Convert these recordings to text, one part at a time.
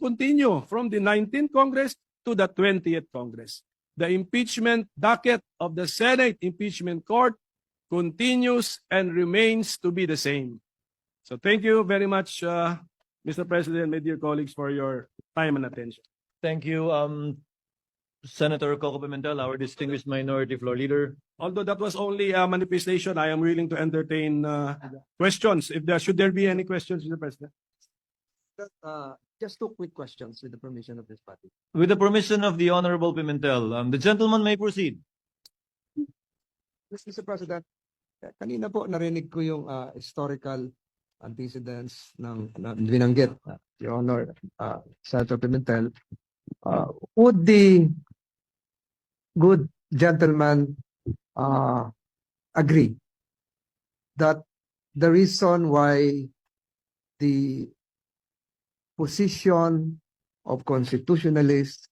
will continue from the 19th Congress to the 20th Congress. The impeachment docket of the Senate Impeachment Court continues and remains to be the same. So thank you very much, uh, Mr. President, my dear colleagues, for your time and attention. Thank you, um, Senator Coco Pimentel, our distinguished minority floor leader. Although that was only a manifestation, I am willing to entertain uh, questions. If there should there be any questions, Mr. President. Uh, just two quick questions with the permission of this party. With the permission of the Honorable Pimentel, um, the gentleman may proceed. Yes, Mr. President, eh, kanina po narinig ko yung ah, historical antecedents ng, ng binanggit, uh, Your Honor, uh, Senator Pimentel. Uh, would the good gentleman uh, agree that the reason why the position of constitutionalists,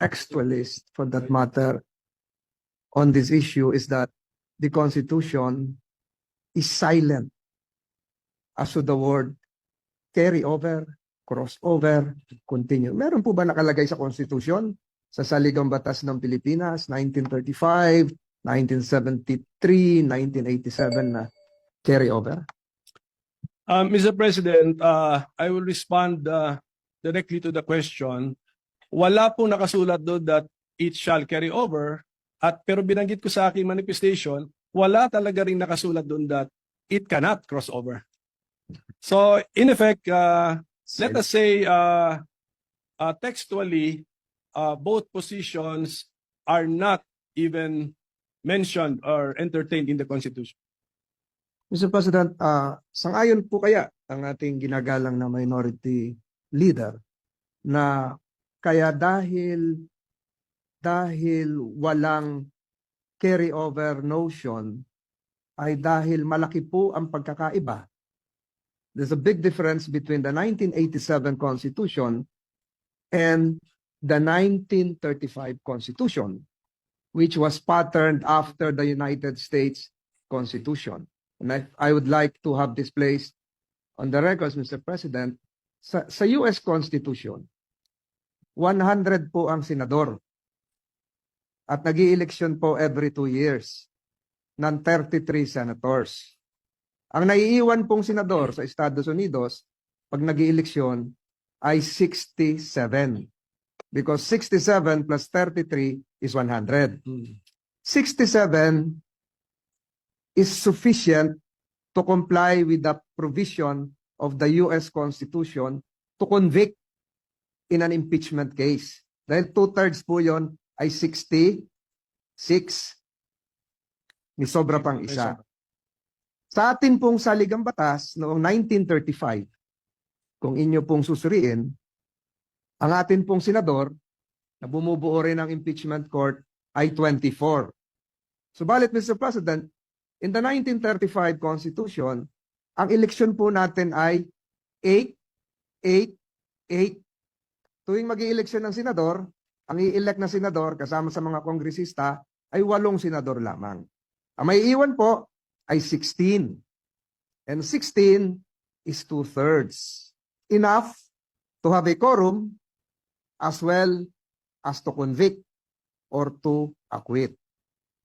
textualists for that matter, on this issue is that the Constitution is silent as to the word carry over, cross over, continue. Meron po ba nakalagay sa Constitution sa Saligang Batas ng Pilipinas 1935, 1973, 1987 na carry over? Uh, Mr. President, uh, I will respond uh, directly to the question. Wala pong nakasulat doon that it shall carry over. At pero binanggit ko sa aking manifestation, wala talaga rin nakasulat doon that it cannot cross over. So in effect, uh, let us say uh, uh, textually, uh, both positions are not even mentioned or entertained in the Constitution. Mr. President, uh, sangayon po kaya ang ating ginagalang na minority leader na kaya dahil dahil walang carry over notion ay dahil malaki po ang pagkakaiba. There's a big difference between the 1987 Constitution and the 1935 Constitution, which was patterned after the United States Constitution. And I, I would like to have this placed on the records, Mr. President. Sa, sa US Constitution, 100 po ang senador. At nag election po every two years ng 33 senators. Ang naiiwan pong senador sa Estados Unidos pag nag eleksyon ay 67. Because 67 plus 33 is 100. 67 is sufficient to comply with the provision of the US Constitution to convict in an impeachment case. Dahil two-thirds po yon ay 66. May sobra pang isa. Sa atin pong saligang batas noong 1935, kung inyo pong susuriin, ang atin pong senador na bumubuo rin ng impeachment court ay 24. Subalit, Mr. President, in the 1935 Constitution, ang eleksyon po natin ay 8, 8, 8. Tuwing mag eleksyon ng senador, ang i-elect na senador kasama sa mga kongresista ay walong senador lamang. Ang may iwan po ay 16. And 16 is two-thirds. Enough to have a quorum as well as to convict or to acquit.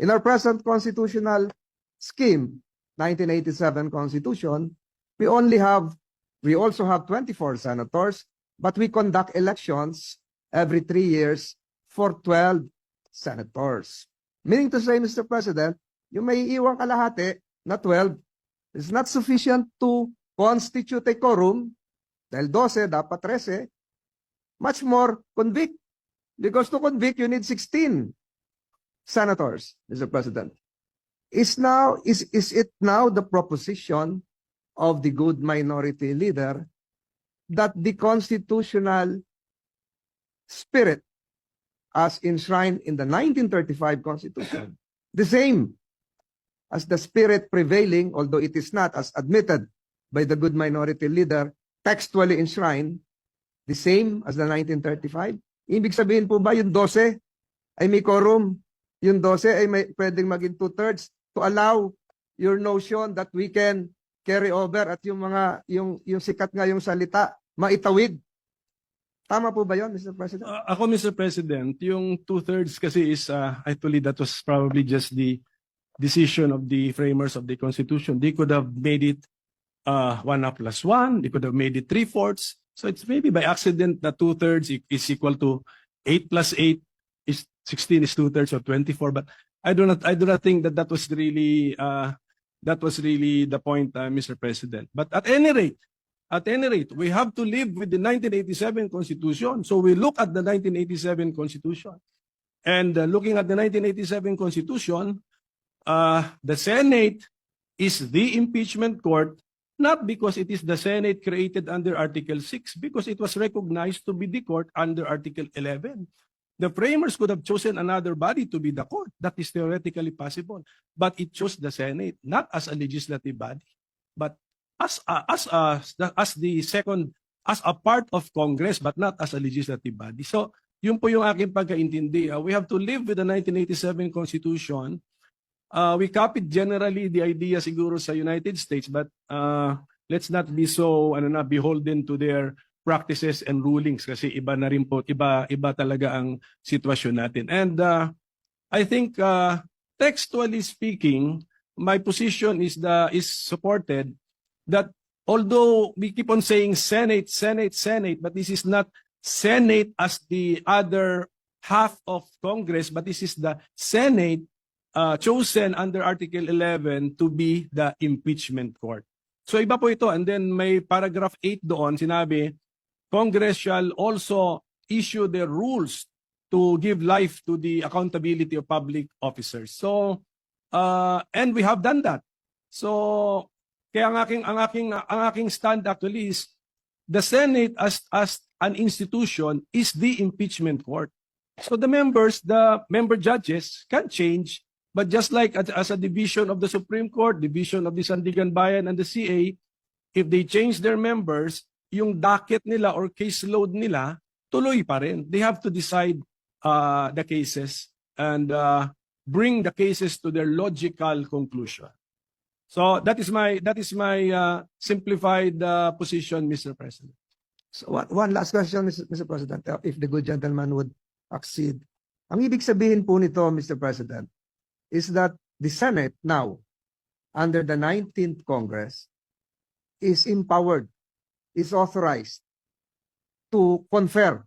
In our present constitutional scheme, 1987 Constitution, we only have, we also have 24 senators, but we conduct elections every three years for 12 senators. Meaning to say, Mr. President, yung may iwang kalahati na 12 is not sufficient to constitute a quorum, dahil 12, dapat 13, much more convict. Because to convict, you need 16 senators, Mr. President. Is now is is it now the proposition of the good minority leader that the constitutional spirit as enshrined in the 1935 Constitution, the same as the spirit prevailing, although it is not as admitted by the good minority leader, textually enshrined, the same as the 1935? Ibig sabihin po ba yung 12 ay may quorum? Yung 12 ay may pwedeng maging two-thirds to allow your notion that we can carry over at yung mga yung yung sikat nga yung salita maitawid Tama po ba yun, Mr. President? Uh, ako, Mr. President, yung two-thirds kasi is, uh, actually, that was probably just the decision of the framers of the Constitution. They could have made it uh, one up plus one. They could have made it three-fourths. So it's maybe by accident that two-thirds i- is equal to eight plus eight is 16 is two-thirds of 24. But I do not, I do not think that that was really, uh, that was really the point, uh, Mr. President. But at any rate, at any rate, we have to live with the 1987 Constitution. So we look at the 1987 Constitution. And uh, looking at the 1987 Constitution, uh, the Senate is the impeachment court, not because it is the Senate created under Article 6, because it was recognized to be the court under Article 11. The framers could have chosen another body to be the court. That is theoretically possible. But it chose the Senate, not as a legislative body, but as a, as a, as the second as a part of Congress but not as a legislative body. So, yun po yung aking pagkaintindi. Uh, we have to live with the 1987 Constitution. Uh, we copied generally the idea siguro sa United States but uh, let's not be so ano na beholden to their practices and rulings kasi iba na rin po iba iba talaga ang sitwasyon natin. And uh, I think uh, textually speaking, my position is the is supported that although we keep on saying Senate, Senate, Senate, but this is not Senate as the other half of Congress, but this is the Senate uh, chosen under Article 11 to be the impeachment court. So iba po ito. And then may paragraph 8 doon, sinabi, Congress shall also issue the rules to give life to the accountability of public officers. So, uh, and we have done that. So, kaya ang aking ang aking ang aking stand actually is the Senate as as an institution is the impeachment court. So the members, the member judges can change, but just like as, as a division of the Supreme Court, division of the Sandigan Bayan and the CA, if they change their members, yung docket nila or caseload nila tuloy pa rin. They have to decide uh, the cases and uh, bring the cases to their logical conclusion. So that is my that is my uh, simplified uh, position, Mr. President. So one, one last question, Mr. President, uh, if the good gentleman would accede. Ang ibig sabihin po nito, Mr. President, is that the Senate now, under the 19th Congress, is empowered, is authorized to confer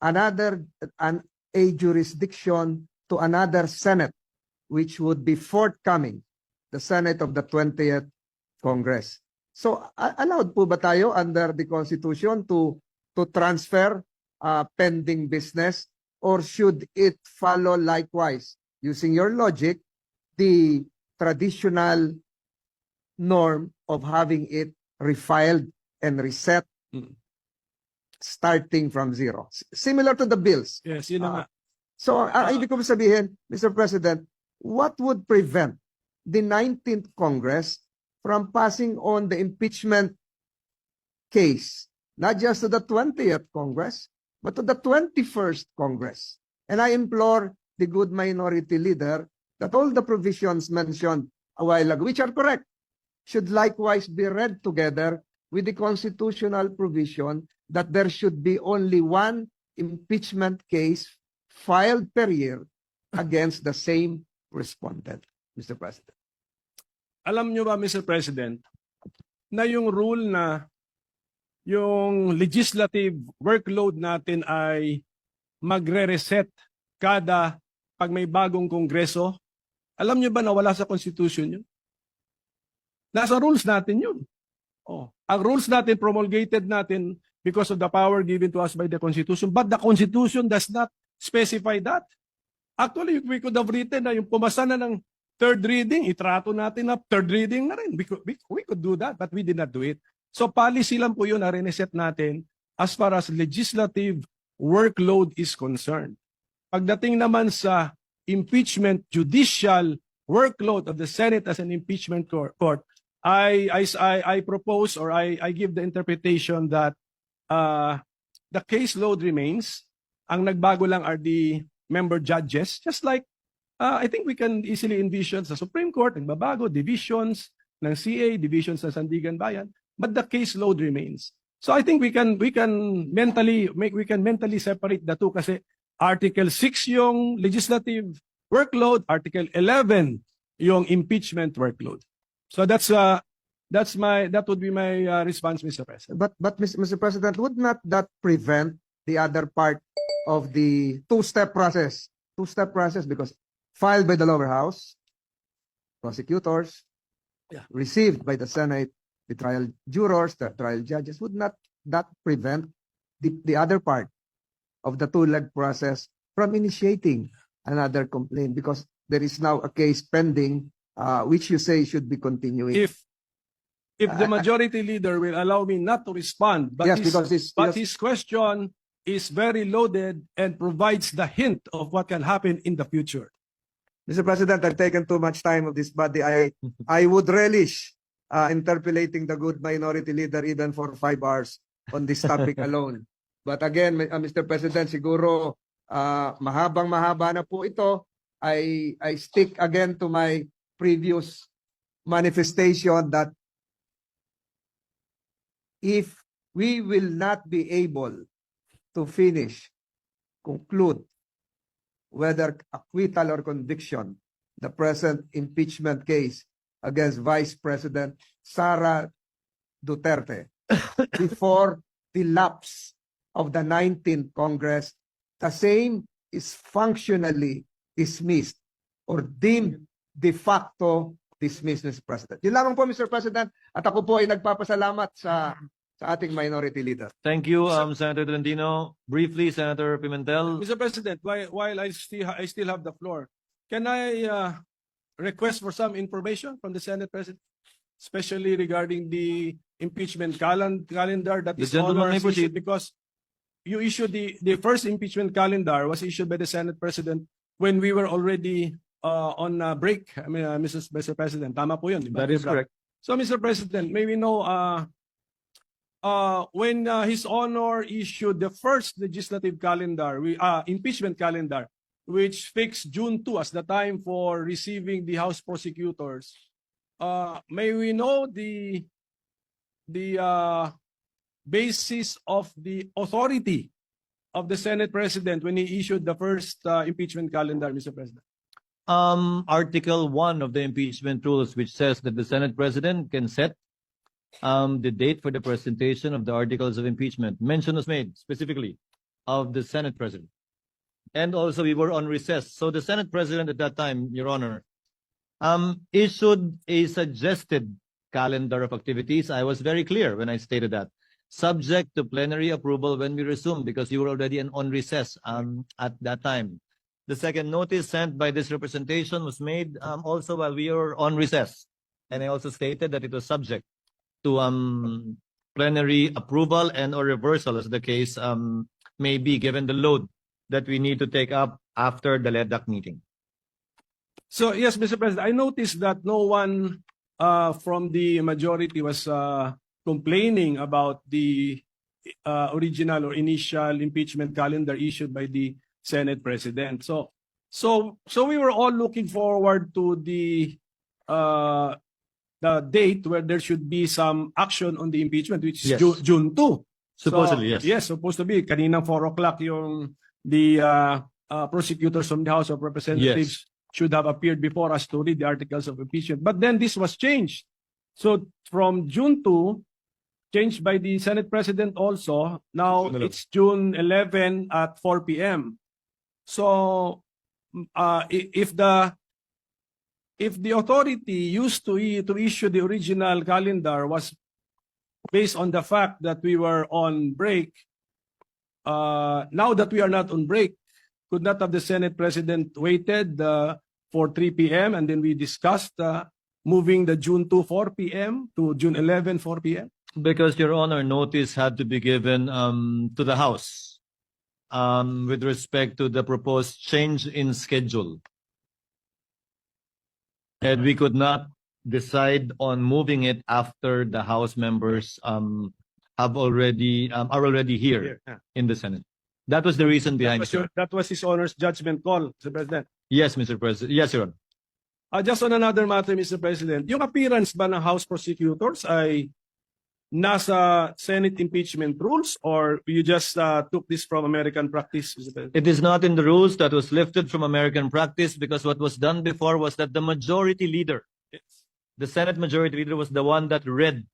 another an, a jurisdiction to another Senate, which would be forthcoming, the Senate of the 20th Congress. So allowed po ba tayo under the Constitution to to transfer uh, pending business or should it follow likewise using your logic the traditional norm of having it refiled and reset Mm. starting from zero S- similar to the bills Yes, yun na nga. So, ang Ah. ibig ko sabihin, Mr. President, what would prevent the 19th Congress from passing on the impeachment case, not just to the 20th Congress, but to the 21st Congress? And I implore the good minority leader that all the provisions mentioned a while ago, which are correct, should likewise be read together with the constitutional provision that there should be only one impeachment case filed per year against the same respondent, Mr. President. Alam nyo ba, Mr. President, na yung rule na yung legislative workload natin ay magre-reset kada pag may bagong kongreso, alam nyo ba na wala sa Constitution yun? Nasa rules natin yun. Oh. Ang rules natin, promulgated natin because of the power given to us by the Constitution. But the Constitution does not specify that. Actually, we could have written na yung pumasa na ng third reading, itrato natin na third reading na rin. We could, we, we could do that, but we did not do it. So policy lang po yun na reset natin as far as legislative workload is concerned. Pagdating naman sa impeachment judicial workload of the Senate as an impeachment court I, I, I, I propose or I, I give the interpretation that uh, the caseload remains. Ang nagbago lang are the member judges, just like uh, I think we can easily envision sa Supreme Court, nagbabago, divisions ng CA, divisions ng Sandigan Bayan, but the caseload remains. So I think we can we can mentally make we can mentally separate the two kasi Article 6 yung legislative workload, Article 11 yung impeachment workload. So that's uh that's my that would be my uh, response Mr. President. But but Mr. Mr. President, would not that prevent the other part of the two-step process? Two-step process because filed by the lower house, prosecutors, Yeah. received by the Senate, the trial jurors, the trial judges, would not that prevent the, the other part of the two-leg process from initiating another complaint because there is now a case pending uh, which you say should be continuing. If if the majority leader will allow me not to respond, but yes, his, because this but because- his question is very loaded and provides the hint of what can happen in the future. Mr. President, I've taken too much time of this body. I I would relish uh, interpolating the good minority leader even for five hours on this topic alone. But again, uh, Mr. President, siguro uh, mahabang mahaba na po ito. I I stick again to my previous manifestation that if we will not be able to finish, conclude whether acquittal or conviction, the present impeachment case against Vice President Sara Duterte before the lapse of the 19th Congress, the same is functionally dismissed or deemed de facto dismissed, Mr. President. Yun lamang po, Mr. President. At ako po ay nagpapasalamat sa sa ating minority leader. Thank you, um, Senator Tolentino. Briefly, Senator Pimentel. Mr. President, while, while I still I still have the floor, can I uh, request for some information from the Senate President, especially regarding the impeachment calen- calendar that The is gentleman may proceed. because you issued the the first impeachment calendar was issued by the Senate President when we were already uh, on uh, break. I mean, uh, Mrs. Mr. President, tama po yun, di ba? That is correct. So, Mr. President, may we know, uh, uh, when uh, His Honor issued the first legislative calendar, we, uh, impeachment calendar, which fixed June 2 as the time for receiving the House prosecutors, uh, may we know the, the uh, basis of the authority of the Senate President when he issued the first uh, impeachment calendar, Mr. President? Um, Article one of the impeachment rules, which says that the Senate President can set um, the date for the presentation of the articles of impeachment. Mention was made specifically of the Senate President. And also we were on recess. So the Senate President at that time, Your Honor, um, issued a suggested calendar of activities. I was very clear when I stated that. Subject to plenary approval when we resume because you were already on recess um, at that time. The second notice sent by this representation was made um, also while we were on recess. And I also stated that it was subject to um, plenary approval and or reversal as the case um, may be, given the load that we need to take up after the LEDAC meeting. So yes, Mr. President, I noticed that no one uh, from the majority was uh, complaining about the uh, original or initial impeachment calendar issued by the Senate President. So, so, so we were all looking forward to the uh, the date where there should be some action on the impeachment, which is Yes. June, June 2. Supposedly, yes. Yes, supposed to be. Kaninang 4 o'clock yung the uh, uh, prosecutors from the House of Representatives should have appeared before us to read the articles of impeachment. But then this was changed. So from June 2, changed by the Senate President also, now June 11. it's June 11 at 4 p.m. So uh, if the if the authority used to to issue the original calendar was based on the fact that we were on break, uh, now that we are not on break, could not have the Senate President waited uh, for 3 p.m. and then we discussed uh, moving the June 2 4 p.m. to June 11 4 p.m. Because, Your Honor, notice had to be given um, to the House um, with respect to the proposed change in schedule. And we could not decide on moving it after the House members um, have already, um, are already here in the Senate. That was the reason That behind was, it. your- that was his honor's judgment call, Mr. President. Yes, Mr. President. Yes, Your Honor. Uh, just on another matter, Mr. President, yung appearance ba ng House prosecutors ay nasa Senate impeachment rules or you just uh, took this from American practice? It is not in the rules that was lifted from American practice because what was done before was that the majority leader, the Senate majority leader was the one that read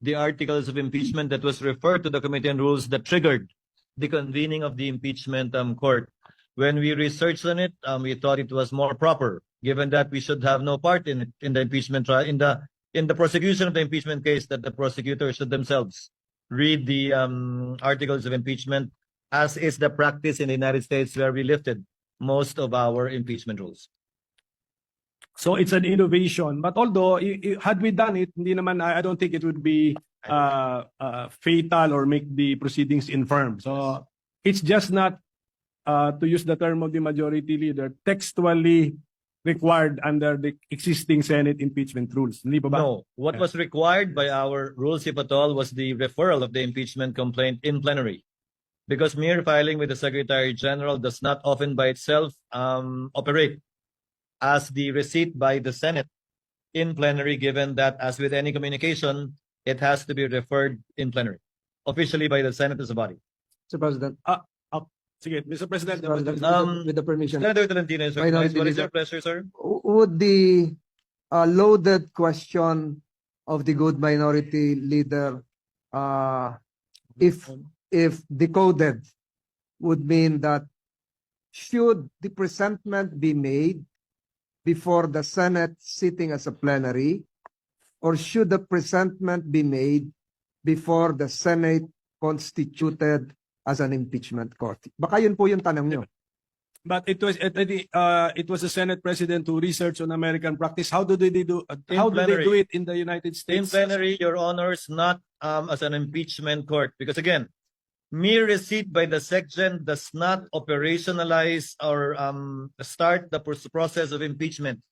the articles of impeachment that was referred to the committee on rules that triggered the convening of the impeachment um, court. When we researched on it, um, we thought it was more proper, given that we should have no part in it, in the impeachment trial, in the in the prosecution of the impeachment case, that the prosecutors should themselves read the um, articles of impeachment, as is the practice in the United States, where we lifted most of our impeachment rules. So it's an innovation. But although, had we done it, hindi naman, I I don't think it would be uh, uh, fatal or make the proceedings infirm. So it's just not, uh, to use the term of the majority leader, textually required under the existing Senate impeachment rules. Hindi pa ba? No, what Yeah. was required by our rules, if at all, was the referral of the impeachment complaint in plenary. Because mere filing with the Secretary General does not often by itself um, operate as the receipt by the Senate in plenary, given that as with any communication, it has to be referred in plenary, officially by the Senate as a body. Mr. President, Sige, Mr. President. Um, with the permission. Senator Tolentino, is Minority what is your pleasure, sir? Would the uh, loaded question of the good minority leader, uh, if if decoded, would mean that should the presentment be made before the Senate sitting as a plenary, or should the presentment be made before the Senate constituted as an impeachment court? Baka yun po yung tanong nyo. But it was, it, uh, it was the Senate President who researched on American practice. How do they do, uh, In how do they do it in the United In States? plenary, your honors, not um, as an impeachment court. Because again, mere receipt by the section does not operationalize or um, start the process of impeachment.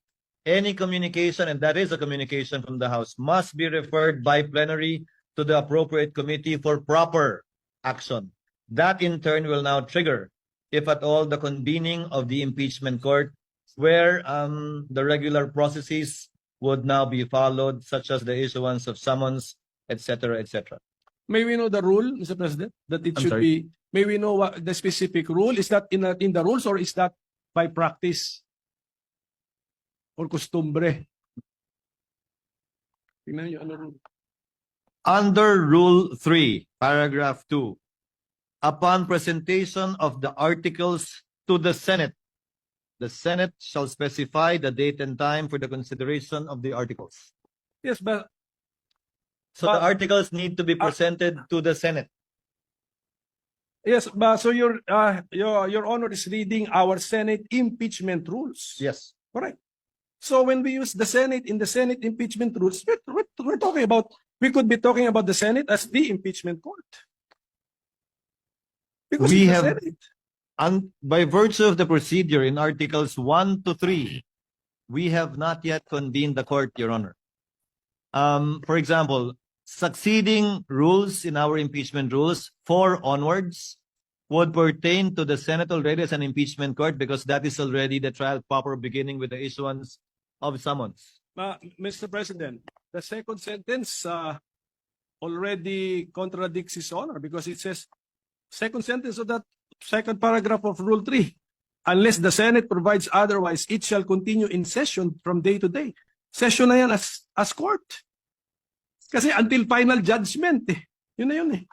Any communication, and that is a communication from the House, must be referred by plenary to the appropriate committee for proper action. That in turn will now trigger, if at all, the convening of the impeachment court, where um, the regular processes would now be followed, such as the issuance of summons, etc., etc. May we know the rule, Mr. President, that it I'm should sorry? be, may we know what the specific rule? Is that in, the- in the rules or is that by practice? Or costumbre? Tingnan niyo ano rule. Under Rule 3, Paragraph 2, upon presentation of the articles to the Senate, the Senate shall specify the date and time for the consideration of the articles. Yes, but So the But- articles need to be Ah. presented to the Senate. yes, but so your uh, your your honor is reading our Senate impeachment rules. Yes. Correct. So when we use the Senate in the Senate impeachment rules, we're, we're, we're talking about we could be talking about the Senate as the impeachment court. Because We it's the have- Senate. And by virtue of the procedure in Articles 1 to 3, we have not yet convened the court, Your Honor. Um, for example, succeeding rules in our impeachment rules, four onwards, would pertain to the Senate already as an impeachment court because that is already the trial proper beginning with the issuance of summons. Uh, Mr. President, the second sentence uh, already contradicts his honor because it says, second sentence of that second paragraph of Rule 3, unless the Senate provides otherwise, it shall continue in session from day to day. Session na yan as, as court. Kasi until final judgment eh. Yun na yun eh.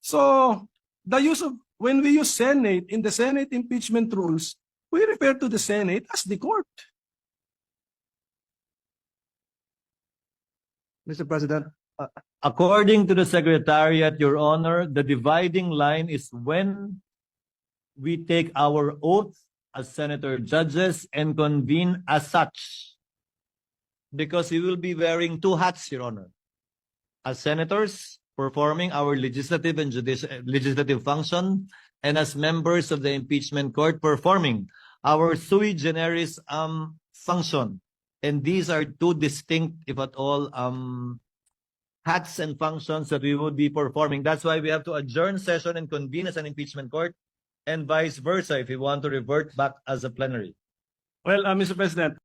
So, the use of, when we use Senate in the Senate impeachment rules, we refer to the Senate as the court. Mr. President, According to the Secretariat, Your Honor, the dividing line is when we take our oath as senator judges and convene as such. Because we will be wearing two hats, Your Honor. As senators, performing our legislative and judicial legislative function, and as members of the impeachment court, performing our sui generis um function. And these are two distinct, if at all, um hats and functions that we would be performing. That's why we have to adjourn session and convene as an impeachment court and vice versa if we want to revert back as a plenary. Well, uh, Mr. President,